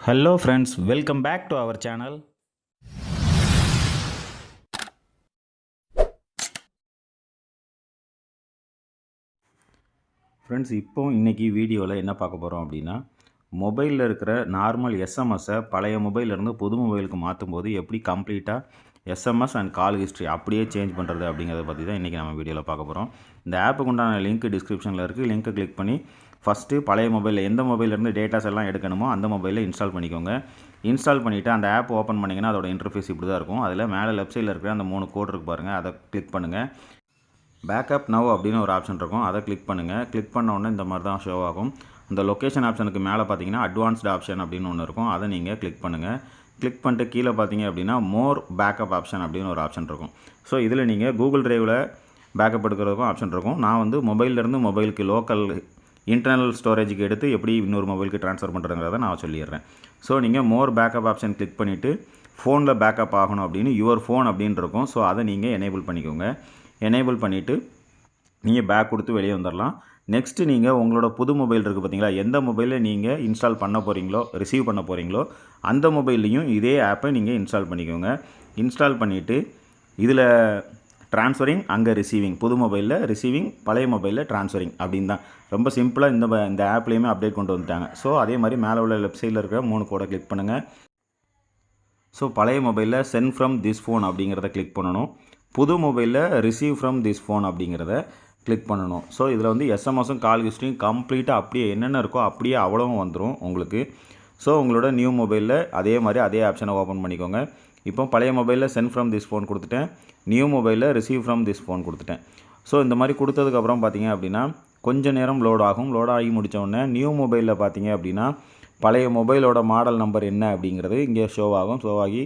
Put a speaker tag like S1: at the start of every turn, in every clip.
S1: Hello friends welcome back to our channel friends இப்போ இன்றைக்கி வீடியோவில் என்ன பார்க்க போகிறோம் அப்படின்னா மொபைலில் இருக்கிற நார்மல் எஸ்எம்எஸை பழைய மொபைலேருந்து புது மொபைலுக்கு மாற்றும் போது எப்படி கம்ப்ளீட்டாக எஸ்எம்எஸ் அண்ட் கால் ஹிஸ்ட்ரி அப்படியே சேஞ்ச் பண்ணுறது அப்படிங்கிறத பற்றி தான் இன்றைக்கி நம்ம வீடியோவில் பார்க்க போகிறோம் இந்த ஆப்புக்கு உண்டான லிங்க் டிஸ்கிரிப்ஷனில் இருக்குது லிங்க்கை கிளிக் பண்ணி ஃபஸ்ட்டு பழைய மொபைலில் எந்த மொபைலேருந்து டேட்டாஸ் எல்லாம் எடுக்கணுமோ அந்த மொபைலில் இன்ஸ்டால் பண்ணிக்கோங்க. இன்ஸ்டால் பண்ணிவிட்டு அந்த ஆப் ஓப்பன் பண்ணிங்கன்னா அதோட இன்டர்ஃபேஸ் இப்படி தான் இருக்கும். அதில் மேலே லெஃப்ட் சைடில் இருக்கிற அந்த மூணு கோட் இருக்கு பாருங்கள் அதை கிளிக் பண்ணுங்கள் பேக்கப் நவ் அப்படின்னு ஒரு ஆப்ஷன் இருக்கும். அதை கிளிக் பண்ணுங்கள் கிளிக் பண்ண உடனே இந்த மாதிரி தான் ஷோ ஆகும். இந்த லொக்கேஷன் ஆப்ஷனுக்கு மேலே பார்த்தீங்கன்னா அட்வான்ஸ்டு ஆப்ஷன் அப்படின்னு ஒன்று இருக்கும். அதை நீங்கள் கிளிக் பண்ணுங்கள் கிளிக் பண்ணிட்டு கீழே பார்த்தீங்க அப்படின்னா மோர் பேக்கப் ஆப்ஷன் அப்படின்னு ஒரு ஆப்ஷன் இருக்கும். ஸோ இதில் நீங்கள் கூகுள் ட்ரைவில் பேக்கப் எடுக்கிறதுக்கும் ஆப்ஷன் இருக்கும். நான் வந்து மொபைல்லேருந்து மொபைலுக்கு லோக்கல் இன்டர்னல் ஸ்டோரேஜுக்கு எடுத்து எப்படி இன்னொரு மொபைலுக்கு ட்ரான்ஸ்ஃபர் பண்ணுறதுங்கிறத நான் சொல்லிடுறேன். ஸோ நீங்கள் மோர் பேக்கப் ஆப்ஷன் கிளிக் பண்ணிவிட்டு ஃபோனில் பேக்கப் ஆகணும் அப்படின்னு யுவர் ஃபோன் அப்படின்னு இருக்கும். ஸோ அதை நீங்கள் எனேபிள் பண்ணிக்கோங்க. எனேபிள் பண்ணிவிட்டு நீங்கள் பேக் கொடுத்து வெளியே வந்துடலாம் நெக்ஸ்ட்டு நீங்கள் உங்களோட புது மொபைல் இருக்குது பார்த்தீங்களா எந்த மொபைலில் நீங்கள் இன்ஸ்டால் பண்ண போகிறீங்களோ ரிசீவ் பண்ண போகிறீங்களோ அந்த மொபைல்லையும் இதே ஆப்பை நீங்கள் இன்ஸ்டால் பண்ணிக்கோங்க. இன்ஸ்டால் பண்ணிவிட்டு இதில் ட்ரான்ஸ்ஃபரிங் அங்கே ரிசீவிங் புது மொபைலில் ரிசீவிங் பழைய மொபைலில் ட்ரான்ஸ்ஃபரிங் அப்படின்னு தான் ரொம்ப சிம்பிளாக இந்த இந்த ஆப்லேயுமே அப்டேட் கொண்டு வந்துட்டாங்க. ஸோ அதே மாதிரி மேலே உள்ள லெஃப்ட் சைடில் இருக்கிற மூணு கோடை கிளிக் பண்ணுங்கள் ஸோ பழைய மொபைலில் சென்ட் ஃப்ரம் திஸ் ஃபோன் அப்படிங்கிறத கிளிக் பண்ணணும். புது மொபைலில் ரிசீவ் ஃப்ரம் திஸ் ஃபோன் அப்படிங்கிறத கிளிக் பண்ணணும். ஸோ இதில் வந்து எஸ்எம்எஸும் கால் ஹிஸ்ட்ரியும் கம்ப்ளீட்டாக அப்படியே என்னென்ன இருக்கோ அப்படியே அவ்வளவும் வந்துடும் உங்களுக்கு. ஸோ உங்களோட நியூ மொபைலில் அதே மாதிரி அதே ஆப்ஷனை ஓப்பன் பண்ணிக்கோங்க. இப்போ பழைய மொபைலில் சென்ட் ஃப்ரம் திஸ் ஃபோன் கொடுத்துட்டேன். நியூ மொபைலில் ரிசீவ் ஃப்ரம் திஸ் ஃபோன் கொடுத்துட்டேன். ஸோ இந்த மாதிரி கொடுத்ததுக்கப்புறம் பார்த்தீங்க அப்படின்னா கொஞ்ச நேரம் லோட் ஆகும். லோட் ஆகி முடிச்ச நியூ மொபைலில் பார்த்தீங்க அப்படின்னா பழைய மொபைலோட மாடல் நம்பர் என்ன அப்படிங்கிறது இங்கே ஷோ ஆகும். ஷோ ஆகி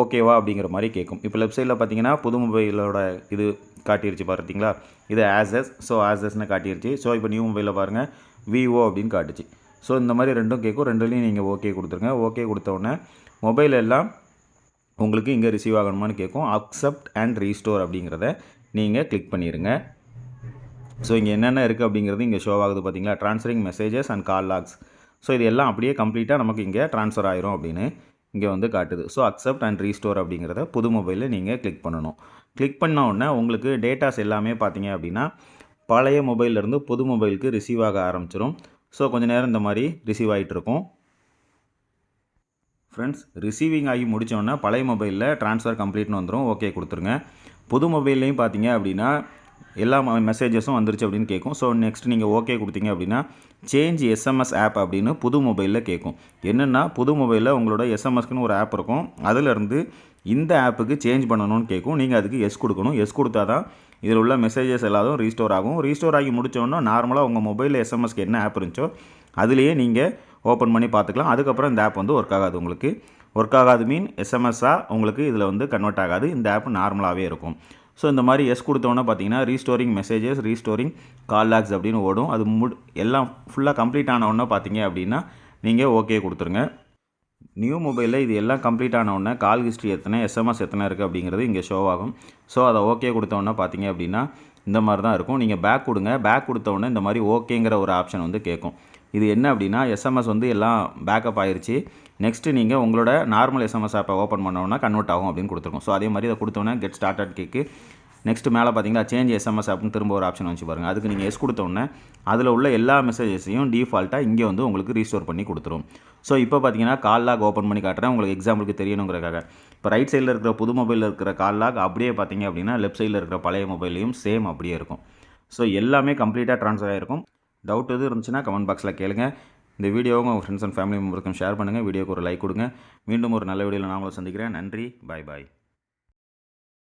S1: ஓகேவா அப்படிங்கிற மாதிரி கேட்கும் இப்போ லெஃப்ட் சைடில் பார்த்தீங்கன்னா புது மொபைலோட இது காட்டிருச்சு பார்த்தீங்களா? இது ஆசஸ் ஸோ ஆசஸ்னு காட்டிருச்சு. ஸோ இப்போ நியூ மொபைலில் பாருங்கள் விவோ அப்படின்னு காட்டுச்சு. ஸோ இந்த மாதிரி ரெண்டும் கேட்கும் ரெண்டுலேயும் நீங்கள் ஓகே கொடுத்துருங்க. ஓகே கொடுத்தவுடனே மொபைல் எல்லாம் உங்களுக்கு இங்கே ரிசீவ் ஆகணுமான்னு கேட்கும் அக்செப்ட் அண்ட் ரீஸ்டோர் அப்படிங்கிறத நீங்கள் கிளிக் பண்ணிடுங்க ஸோ இங்கே என்னென்ன இருக்குது அப்படிங்கிறது இங்கே ஷோ ஆகுது பார்த்தீங்களா transferring messages and call logs so இது எல்லாம் அப்படியே கம்ப்ளீட்டாக நமக்கு இங்கே ட்ரான்ஸ்ஃபர் ஆயிரும் அப்படின்னு இங்கே வந்து காட்டுது. ஸோ அக்செப்ட் அண்ட் ரீஸ்டோர் அப்படிங்கிறத புது மொபைலில் நீங்கள் கிளிக் பண்ணணும். கிளிக் பண்ண உடனே உங்களுக்கு டேட்டாஸ் எல்லாமே பார்த்தீங்க அப்படின்னா பழைய மொபைல்லேருந்து புது மொபைலுக்கு ரிசீவ் ஆக ஆரம்பிச்சிடும் ஸோ கொஞ்ச நேரம் இந்த மாதிரி ரிசீவ் ஆகிட்டுருக்கும் ஃப்ரெண்ட்ஸ் ரிசீவிங் ஆகி முடித்தோடனே பழைய மொபைலில் ட்ரான்ஸ்ஃபர் கம்ப்ளீட்னு வந்துடும் ஓகே கொடுத்துருங்க. புது மொபைல்லையும் பார்த்தீங்க அப்படின்னா எல்லா மெசேஜஸும் வந்துருச்சு அப்படின்னு கேட்கும் ஸோ நெக்ஸ்ட் நீங்கள் ஓகே கொடுத்தீங்க அப்படின்னா சேஞ்ச் எஸ்எம்எஸ் ஆப் அப்படின்னு புது மொபைலில் கேட்கும் என்னென்னா புது மொபைலில் உங்களோட எஸ்எம்எஸ்க்குன்னு ஒரு ஆப் இருக்கும். அதிலிருந்து இந்த ஆப்புக்கு சேஞ்ச் பண்ணணும்னு கேட்கும் நீங்கள் அதுக்கு எஸ் கொடுக்கணும். எஸ் கொடுத்தா தான் இதில் உள்ள மெசேஜஸ் எல்லாதும் ரீஸ்டோர் ஆகும். ரீஸ்டோர் ஆகி முடித்தோன்னா நார்மலாக உங்கள் மொபைலில் எஸ்எம்எஸ்க்கு என்ன ஆப் இருந்துச்சோ அதுலேயே நீங்கள் ஓப்பன் பண்ணி பார்த்துக்கலாம். அதுக்கப்புறம் இந்த ஆப் வந்து ஒர்க் ஆகாது உங்களுக்கு. ஒர்க் ஆகாது மீன் எஸ்எம்எஸ்ஸாக உங்களுக்கு இதில் வந்து கன்வெர்ட் ஆகாது. இந்த ஆப் நார்மலாகவே இருக்கும். ஸோ இந்த மாதிரி எஸ் கொடுத்தோன்னே பார்த்தீங்கன்னா restoring messages restoring call logs அப்படின்னு ஓடும். அது முட் எல்லாம் ஃபுல்லாக கம்ப்ளீட் ஆனவுடனே பார்த்தீங்க அப்படின்னா நீங்கள் ஓகே கொடுத்துருங்க. நியூ மொபைலில் இது எல்லாம் கம்ப்ளீட் ஆனவுடனே கால் ஹிஸ்ட்ரி எத்தனை எஸ்எம்எஸ் எத்தனை இருக்குது அப்படிங்கிறது இங்கே ஷோ ஆகும். ஸோ அதை ஓகே கொடுத்தோன்னே பார்த்தீங்க அப்படின்னா இந்த மாதிரி தான் இருக்கும். நீங்கள் பேக் கொடுங்க. பேக் கொடுத்தவுடனே இந்த மாதிரி ஓகேங்கிற ஒரு ஆப்ஷன் வந்து கேட்கும். இது என்ன அப்படின்னா எஸ்எம்எஸ் வந்து எல்லாம் பேக்கப் ஆயிடுச்சு நெக்ஸ்ட்டு நீங்கள் உங்களோட நார்மல் எஸ்எம்எஸ் ஆப்பை ஓப்பன் பண்ணோன்னா கன்வெர்ட் ஆகும் அப்படின்னு கொடுத்துருக்கோம். ஸோ அதே மாதிரி இதை கொடுத்தோன்னே கெட் ஸ்டார்டட் கேக்கு நெக்ஸ்ட்டு மேலே பார்த்தீங்கன்னா சேஞ்ச் எஸ்எம்எஸ் அப்படின்னு திரும்ப ஒரு ஆப்ஷன் வச்சு பாருங்கள் அதுக்கு நீங்கள் எஸ் கொடுத்தோன்னே அதில் உள்ள எல்லா மெசேஜஸையும் டிஃபால்ட்டாக இங்கே வந்து உங்களுக்கு ரீஸ்டோர் பண்ணி கொடுத்துரும். ஸோ இப்போ பார்த்தீங்கன்னா கால் லாக் ஓப்பன் பண்ணி காட்டுறேன். உங்களுக்கு எக்ஸாம்பிளுக்கு தெரியணுங்கிறக்காக. இப்போ ரைட் சைடில் இருக்கிற புது மொபைலில் இருக்கிற கால் லாக் அப்படியே பார்த்தீங்க அப்படின்னா லெஃப்ட் சைடில் இருக்கிற பழைய மொபைலையும் சேம் அப்படியே இருக்கும். ஸோ எல்லாமே கம்ப்ளீட்டாக ட்ரான்ஸ்ஃபர் ஆகிருக்கும் டவுட் எதுவும் இருந்துச்சுன்னா கமெண்ட் பாக்ஸில் கேளுங்க. இந்த வீடியோவை உங்கள் ஃப்ரெண்ட்ஸ் அண்ட் ஃபேமிலி மெம்பருக்கும் ஷேர் பண்ணுங்கள் வீடியோக்கு ஒரு லைக் கொடுங்க. மீண்டும் ஒரு நல்ல வீடியோவில் நான் உங்களை சந்திக்கிறேன். நன்றி. பாய் பாய்